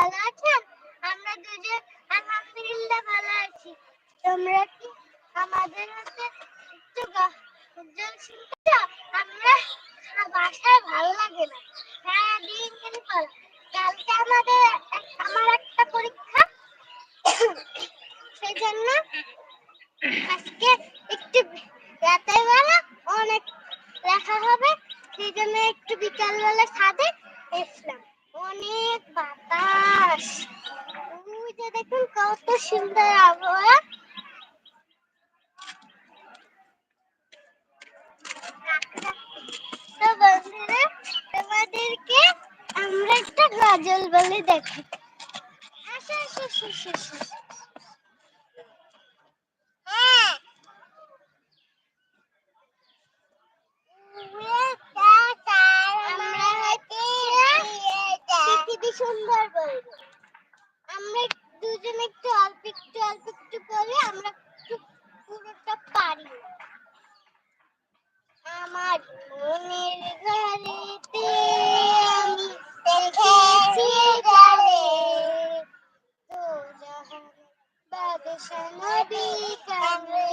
ভালো আছেন আমরা দুজন আলহামদুলিল্লাহ ভালো আছি। তোমরা কি আমাদের হাতে একটু উজ্জ্বল শিল্পটা আমরা বাসায় ভালো লাগে না। হ্যাঁ দিন খালি পড়া কালকে আমাদের আমার একটা পরীক্ষা। সেই জন্য আজকে একটু রাতের বেলা অনেক লেখা হবে। সেই জন্য একটু বিকালবেলা ছাদে এসলাম। অনেক বাতাস। ওই যে দেখুন কত সুন্দর আবহাওয়া। আমরা একটা গাজল বলে দেখি। আসা আসা আসো আসো, আমরা দুজনে একটু অল্প একটু অল্প একটু করে আমরা পুরোটা পারি। আমার মনের ঘরেতে আমি দেখেছি যারে তো জাহান বাদশা নবী কামড়ে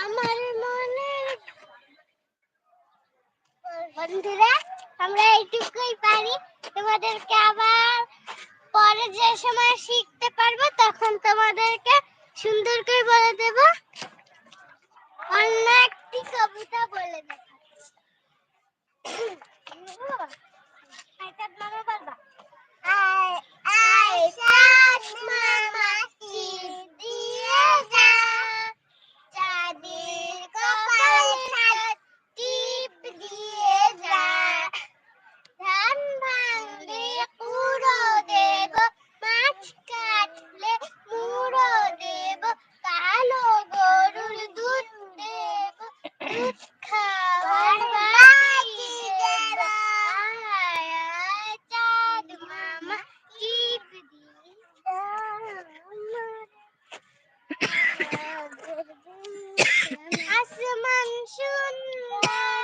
আমার মনের বন্ধুরা, আমরা এইটুকুই পারি। তোমাদেরকে আবার পরে যে সময় শিখতে পারব, তখন তোমাদেরকে সুন্দর করে বলে দেব। অন্য একটি কবিতা বলে দেব। আসমান সুন্দর।